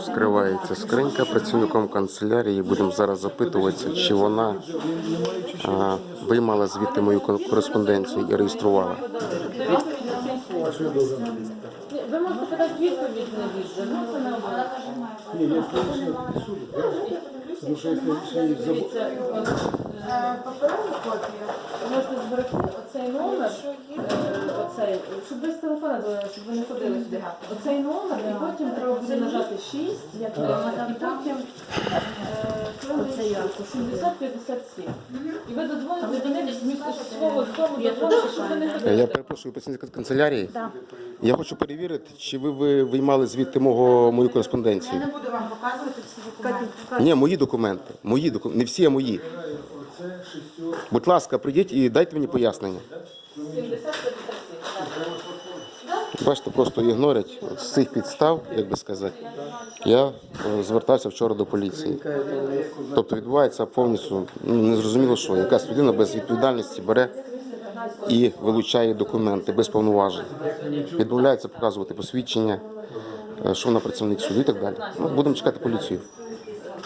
скривається скринька працівником канцелярії. Будемо зараз запитуватися, чи вона а, виймала звідти мою кореспонденцію і реєструвала. Ви можете подати відповідь на відео, ну решение их забыть, Дивіться, от, е, паперову копію. Можете зберегти оцей номер, е, щоб ви з телефона дзвонили, щоб ви не ходили сюди. Оцей номер, і потім треба буде нажати 6, як і потім е, 60-57. І ви додзвоните до них з свого дому, додзвоните, щоб ви не Е, ходили. Я перепрошую працівника канцелярії. Я хочу перевірити, чи ви, ви виймали звідти мого мою кореспонденцію. Я не буду вам показувати всі документи. Ні, мої документи. Мої документи, не всі, а мої. Будь ласка, прийдіть і дайте мені пояснення. 70-57. Бачите, просто ігнорять От з цих підстав, як би сказати. Я е, звертався вчора до поліції. Тобто відбувається повністю ну, незрозуміло, що якась людина без відповідальності бере і вилучає документи без повноважень. Відмовляється показувати посвідчення, е, що вона працівник суду і так далі. Ну, будемо чекати поліцію.